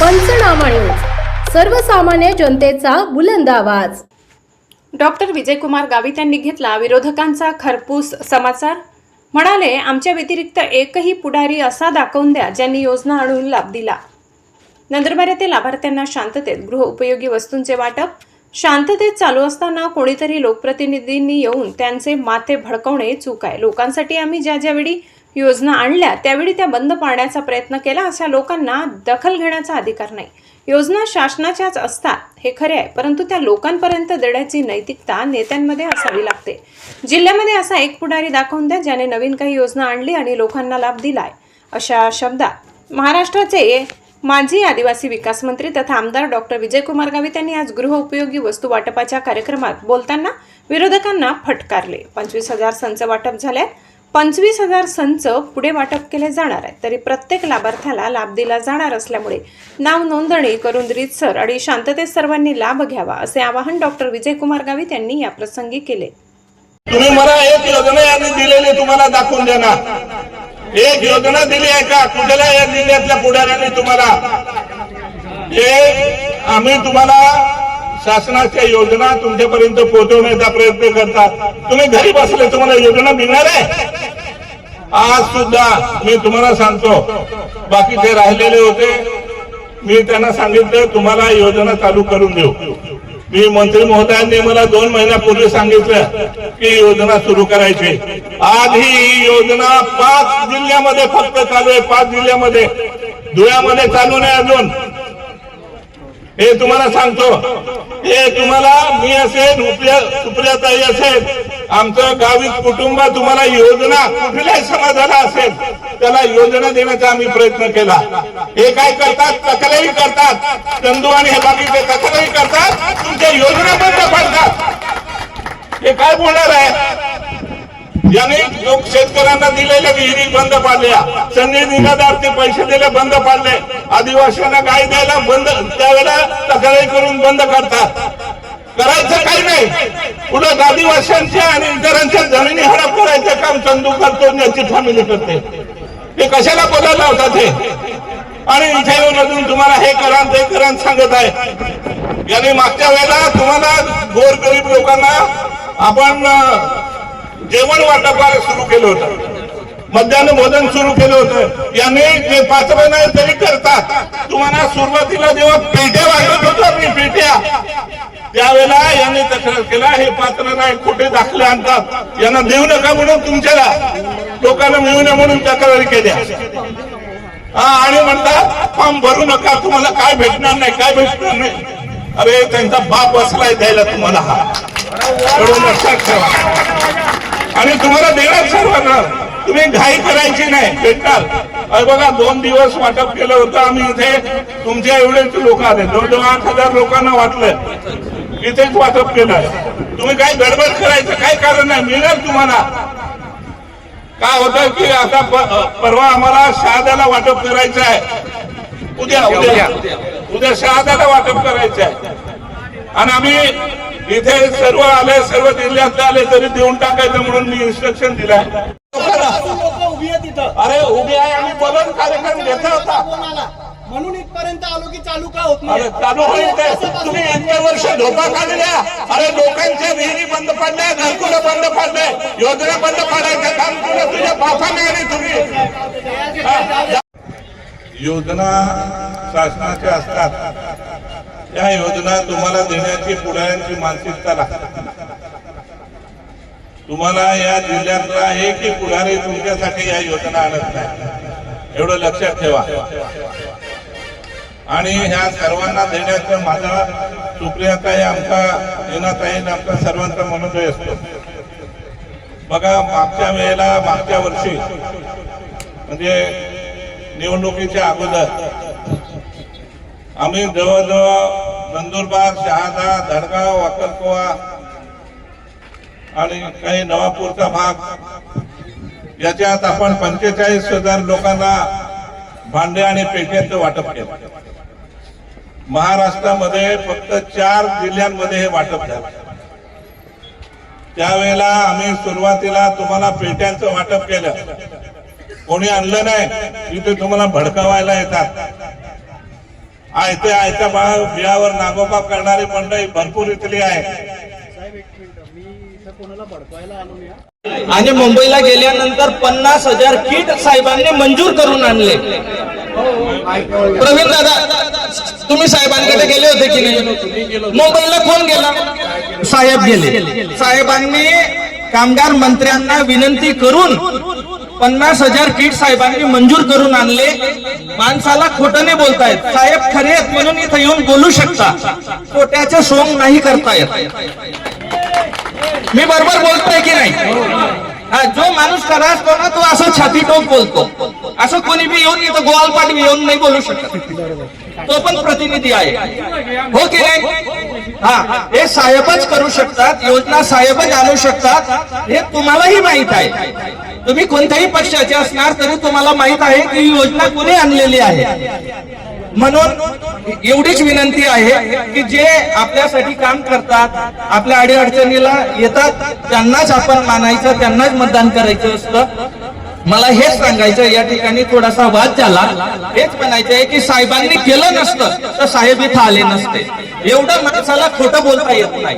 पंचनामा न्यूज सर्वसामान्य जनतेचा बुलंद आवाज. डॉक्टर विजयकुमार गावित यांनी घेतला विरोधकांचा खरपूस समाचार. म्हणाले आमच्या व्यतिरिक्त एकही पुढारी असा दाखवून द्या ज्यांनी योजना आणून लाभ दिला. नंदुरबार येथे लाभार्थ्यांना शांततेत गृह उपयोगी वस्तूंचे वाटप. शांततेत चालू असताना कोणीतरी लोकप्रतिनिधींनी येऊन त्यांचे माथे भडकवणे चूक आहे. लोकांसाठी आम्ही ज्या ज्यावेळी योजना आणल्या त्यावेळी त्या बंद पाडण्याचा प्रयत्न केला अशा लोकांना दखल घेण्याचा अधिकार नाही. योजना शासनाच्याच असतात हे खरे आहे परंतु त्या लोकांपर्यंत देण्याची नैतिकता नेत्यांमध्ये असावी लागते. जिल्ह्यामध्ये असा एक पुढारी दाखवून द्या ज्याने नवीन काही योजना आणली आणि लोकांना लाभ दिलाय. अशा शब्दात महाराष्ट्राचे माजी आदिवासी विकास मंत्री तथा आमदार डॉक्टर विजयकुमार गावित यांनी आज गृह उपयोगी वस्तू वाटपाच्या कार्यक्रमात बोलताना विरोधकांना फटकारले. पंचवीस हजार संच वाटप झाल्यात. पंचवीस हजार संच पुढे वाटप केले जाणार आहेत. तरी प्रत्येक लाभार्थ्याला लाभ दिला जाणार असल्यामुळे नाव नोंदणी करून रीतसर आणि शांततेत सर्वांनी लाभ घ्यावा असे आवाहन डॉक्टर विजयकुमार गावित यांनी याप्रसंगी केले. तुम्ही मला एक योजना यांनी दिलेली तुम्हाला दाखवून देणार. एक योजना दिली आहे का? कुठल्या या जिल्ह्यातल्या पुढाऱ्यांनी तुम्हाला? हे आम्ही तुम्हाला शासनाच्या योजना तुमच्यापर्यंत पोहोचवण्याचा प्रयत्न करतात. तुम्ही घरी बसले तुम्हाला योजना मिळणार आहे? आज सुद्धा मी तुम्हाला सांगतो बाकीचे राहिलेले होते मी त्यांना सांगितलं तुम्हाला योजना चालू करून देऊ. मी मंत्री महोदयांनी मला दोन महिन्यापूर्वी सांगितलं की योजना सुरू करायची. आज ही योजना पाच जिल्ह्यामध्ये फक्त चालू आहे पाच जिल्ह्यामध्ये. धुळ्यामध्ये चालू नाही अजून. हे तुम्हाला सांगतो. हे तुम्हाला मी असेल सुप्रियाताई असेल आमचं गावी कुटुंब तुम्हाला योजना कुठल्याही समाजाला असेल. त्याला योजना देण्याचा आम्ही प्रयत्न केला. हे काय करतात? तक्रारी करतात. चंदू आणि हे बाकीचे तक्रारी करतात तुमच्या योजना बंद पडतात हे काय बोलणार आहे? यांनी लोक शेतकऱ्यांना दिलेल्या विहिरी बंद पाडल्या संधी निराधारचे पैसे दिले बंद पाडले. आदिवासींना गाय द्यायला बंद त्यावेळेला तक्रारी करून बंद करतात. करायचं काही नाही. उलट आदिवासींच्या आणि इतरांच्या जमिनी हडप करायचं काम चंदू करतो याची फॅमिली करते. हे कशाला बोलायला होता हे? आणि इथे येऊन अजून तुम्हाला हे करा ते करा सांगत आहे. यांनी मागच्या वेळेला तुम्हाला गोरगरीब लोकांना आपण जेवण वाटप सुरू केलं होतं. मध्यान्ह भोजन सुरू केलं होतं. यांनी जे पात्र नाही तरी करतात. तुम्हाला सुरुवातीला जेव्हा पेट्या वाटत होत्या मी पेट्या. त्यावेळेला यांनी तक्रार केला हे पात्र नाही कुठे दाखले आणतात. यांना देऊ नका म्हणून तुमच्याला लोकांना मिळू नये म्हणून तक्रारी केल्या. हा आणि म्हणतात फॉर्म भरू नका तुम्हाला काय भेटणार नाही काय भेटणार नाही. अरे त्यांचा बाप बसलाय द्यायला तुम्हाला हा. एवढं लक्षात ठेवा. आणि तुम्हाला देणार सर्वांना. तुम्ही घाई करायची नाही भेटणार. अरे बघा दोन दिवस वाटप केलं होतं आम्ही इथे तुमच्या एवढेच लोक आले. जवळजवळ आठ हजार लोकांना वाटलं. इथेच वाटप केलं. तुम्ही काही गडबड करायचं काही कारण नाही मिळणार तुम्हाला. काय होतं की आता परवा आम्हाला शहाद्याला वाटप करायचं आहे. उद्या उद्या उद्या. शहाद्याला वाटप करायचं आहे. आणि आम्ही इथे सर्व आले सर्व जिल्ह्यातले आले तरी देऊन टाकायचं म्हणून मी इन्स्ट्रक्शन तिथं अरे उभे आहे आम्ही बोलून कार्यक्रम घेतला होता. म्हणून इथपर्यंत आलो की चालू का होत नाही? अरे चालू होईल ते. तुम्ही इतके वर्ष धोका काढल्या अरे लोकांच्या विहिरी बंद पडल्या घरकुलं बंद पडले योजना बंद पाडायचं काम केलं तुझ्या बापाने आणि तुम्ही. हा? योजना शासनाच्या असतात. त्या योजना तुम्हाला देण्याची पुढाऱ्यांची मानसिकता लागते. तुम्हाला या जिल्ह्यातला एकही पुढारी तुमच्यासाठी या योजना आणत नाही. एवढं लक्षात ठेवा. आणि ह्या सर्वांना देण्याचं माझा सुप्रियाताई आमचा येणाताई आमचा सर्वांचा मनोदय असतो. बघा मागच्या वेळेला मागच्या वर्षी म्हणजे निवडणुकीच्या अगोदर आम्ही जवळजवळ नंदुरबार शहादा धडगाव अक्कलकोवा आणि काही नवापूरचा भाग याच्यात आपण पंचेचाळीस हजार लोकांना भांडे आणि पेट्यांचं वाटप केलं. महाराष्ट्रामध्ये फक्त चार जिल्ह्यांमध्ये हे वाटप झालं. त्यावेळेला आम्ही सुरुवातीला तुम्हाला पेट्यांचं वाटप केलं. कोणी आणलं नाही इथे तुम्हाला भडकावायला येतात. आयते आयत्या बा बियावर नागोबा करणारी मंडळी भरपूर इथली आहे. आणि मुंबईला गेल्यानंतर पन्नास हजार किट साहेबांनी मंजूर करून आणले. प्रवीण दादा तुम्ही साहेबांकडे गेले होते की नाही? मुंबईला कोण गेला? साहेब गेले. साहेबांनी कामगार मंत्र्यांना विनंती करून पन्नास हजार किट साहेबांनी मंजूर करून आणले. माणसाला खोटं नाही बोलतायत. साहेब खरे आहेत म्हणून इथं येऊन बोलू शकता. खोट्याचं सोंग नाही करतायत. मी बरोबर बोलतोय की नाही? जो माणूस खरा असतो ना तो असं छाती टोक बोलतो. असं कोणी बी येऊन इथं गोवालपाट मी येऊन नाही बोलू शकत. तो पण प्रतिनिधी आहे. हो की नाही? हा. हे साहेबच करू शकतात योजना साहेबच आणू शकतात हे तुम्हालाही माहीत आहे. तुम्ही कोणत्याही पक्षाचे असणार तरी तुम्हाला माहीत आहे की ही योजना कोणी आणलेली आहे? म्हणून एवढीच विनंती आहे की जे आपल्यासाठी काम करतात आपल्या अडीअडचणीला येतात त्यांनाच आपण मानायचं त्यांनाच मतदान करायचं असतं. मला हेच सांगायचं या ठिकाणी थोडासा वाद झाला. हेच म्हणायचं आहे की साहेबांनी केलं नसतं तर साहेब इथं आले नसते. एवढं माणसाला खोटं बोलता येत नाही.